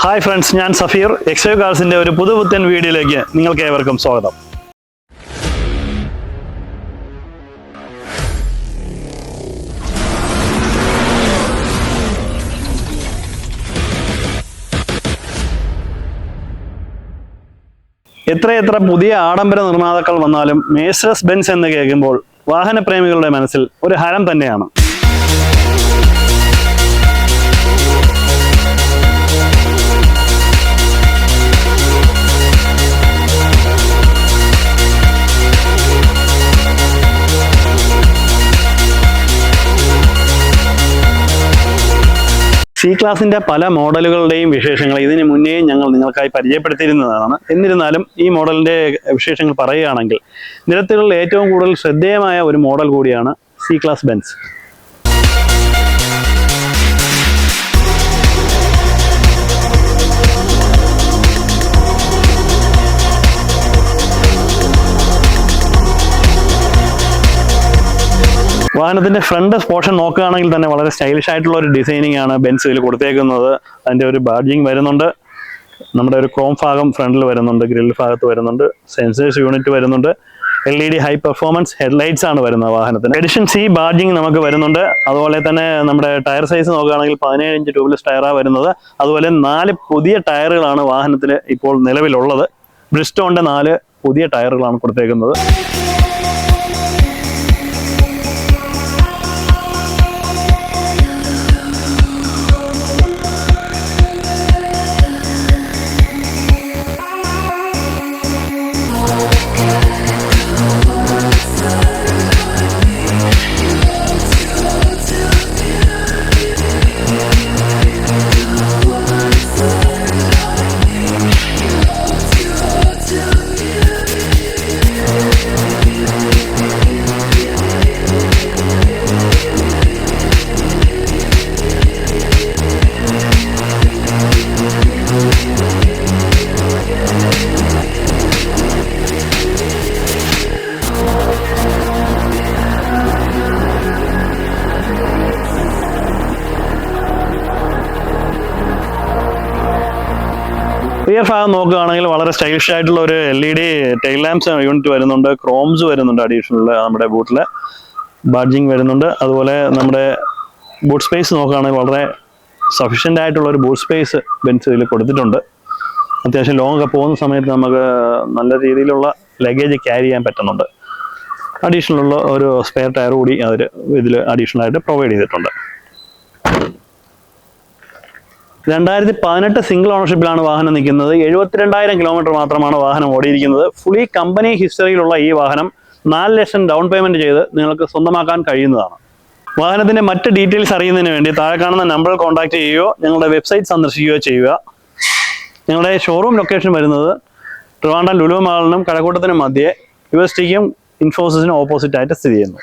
Hi friends ഞാൻ സഫീർ. എക്സോ കാർസിന്റെ ഒരു പുതുപുത്തൻ വീഡിയോയിലേക്ക് നിങ്ങൾക്ക് ഏവർക്കും സ്വാഗതം. എത്രയെത്ര പുതിയ ആഡംബര നിർമ്മാതാക്കൾ വന്നാലും മേസ്രസ് ബെൻസ് എന്ന് കേൾക്കുമ്പോൾ വാഹനപ്രേമികളുടെ മനസ്സിൽ ഒരു ഹരം തന്നെയാണ്. സി ക്ലാസിന്റെ പല മോഡലുകളുടെയും വിശേഷങ്ങൾ ഇതിന് മുന്നേയും ഞങ്ങൾ നിങ്ങൾക്കായി പരിചയപ്പെടുത്തിയിരുന്നതാണ്. എന്നിരുന്നാലും ഈ മോഡലിന്റെ വിശേഷങ്ങൾ പറയുകയാണെങ്കിൽ നിരത്തുകളിൽ ഏറ്റവും കൂടുതൽ ശ്രദ്ധേയമായ ഒരു മോഡൽ കൂടിയാണ് സി ക്ലാസ് ബെൻസ്. വാഹനത്തിന്റെ ഫ്രണ്ട് പോർഷൻ നോക്കുകയാണെങ്കിൽ തന്നെ വളരെ സ്റ്റൈലിഷ് ആയിട്ടുള്ള ഒരു ഡിസൈനിങ് ആണ് ബെൻസ് ഇതിൽ കൊടുത്തേക്കുന്നത്. അതിന്റെ ഒരു ബാഡ്ജിങ് വരുന്നുണ്ട്. നമ്മുടെ ഒരു ക്രോം ഭാഗം ഫ്രണ്ടിൽ വരുന്നുണ്ട് ഗ്രിൽ ഭാഗത്ത് വരുന്നുണ്ട് സെൻസേഴ്സ് യൂണിറ്റ് വരുന്നുണ്ട്. L E D high performance headlights ആണ് വരുന്നത് വാഹനത്തിന്. എഡിഷൻ സി ബാഡ്ജിങ് നമുക്ക് വരുന്നുണ്ട്. അതുപോലെ തന്നെ നമ്മുടെ ടയർ സൈസ് നോക്കുകയാണെങ്കിൽ പതിനേഴ് ഇഞ്ച് ട്യൂബ്ലെസ് ടയറാണ് വരുന്നത്. അതുപോലെ നാല് പുതിയ ടയറുകളാണ് വാഹനത്തിന് ഇപ്പോൾ നിലവിലുള്ളത്. ബ്രിസ്റ്റോണിന്റെ നാല് പുതിയ ടയറുകളാണ് കൊടുത്തേക്കുന്നത്. റിയർ ഭാഗം നോക്കുകയാണെങ്കിൽ വളരെ സ്റ്റൈലിഷ് ആയിട്ടുള്ള ഒരു L E D tail lamps unit വരുന്നുണ്ട്. ക്രോംസ് വരുന്നുണ്ട് അഡീഷണൽ നമ്മുടെ ബൂട്ടിൽ ബാഡ്ജിങ് വരുന്നുണ്ട്. അതുപോലെ നമ്മുടെ ബൂട്ട് സ്പേസ് നോക്കുകയാണെങ്കിൽ വളരെ സഫീഷ്യന്റ് ആയിട്ടുള്ള ഒരു ബൂട്ട് സ്പേസ് ബെൻസ് ഇതിൽ കൊടുത്തിട്ടുണ്ട്. അത്യാവശ്യം ലോങ് ഒക്കെ പോകുന്ന സമയത്ത് നമുക്ക് നല്ല രീതിയിലുള്ള ലഗേജ് ക്യാരി ചെയ്യാൻ പറ്റുന്നുണ്ട്. അഡീഷണൽ ഉള്ള ഒരു സ്പെയർ ടയർ കൂടി അവർ ഇതിൽ അഡീഷണൽ ആയിട്ട് പ്രൊവൈഡ് ചെയ്തിട്ടുണ്ട്. രണ്ടായിരത്തി പതിനെട്ട് സിംഗിൾ ഓണർഷിപ്പിലാണ് വാഹനം നിൽക്കുന്നത്. എഴുപത്തിരണ്ടായിരം കിലോമീറ്റർ മാത്രമാണ് വാഹനം ഓടിയിരിക്കുന്നത്. ഫുള്ളി കമ്പനി ഹിസ്റ്ററിയിലുള്ള ഈ വാഹനം നാല് ലക്ഷം ഡൗൺ പേയ്മെന്റ് ചെയ്ത് നിങ്ങൾക്ക് സ്വന്തമാക്കാൻ കഴിയുന്നതാണ്. വാഹനത്തിന്റെ മറ്റ് ഡീറ്റെയിൽസ് അറിയുന്നതിന് വേണ്ടി താഴെ കാണുന്ന നമ്പറിൽ കോൺടാക്ട് ചെയ്യുകയോ ഞങ്ങളുടെ വെബ്സൈറ്റ് സന്ദർശിക്കുകയോ ചെയ്യുക. ഞങ്ങളുടെ ഷോറൂം ലൊക്കേഷൻ വരുന്നത് ട്രിവാൻഡ്രം ലുലു മാളിനും കഴക്കൂട്ടത്തിനും മധ്യേ യു എസ് ടിക്കും ഇൻഫോസിസിനും ഓപ്പോസിറ്റ് ആയിട്ട് സ്ഥിതി ചെയ്യുന്നു.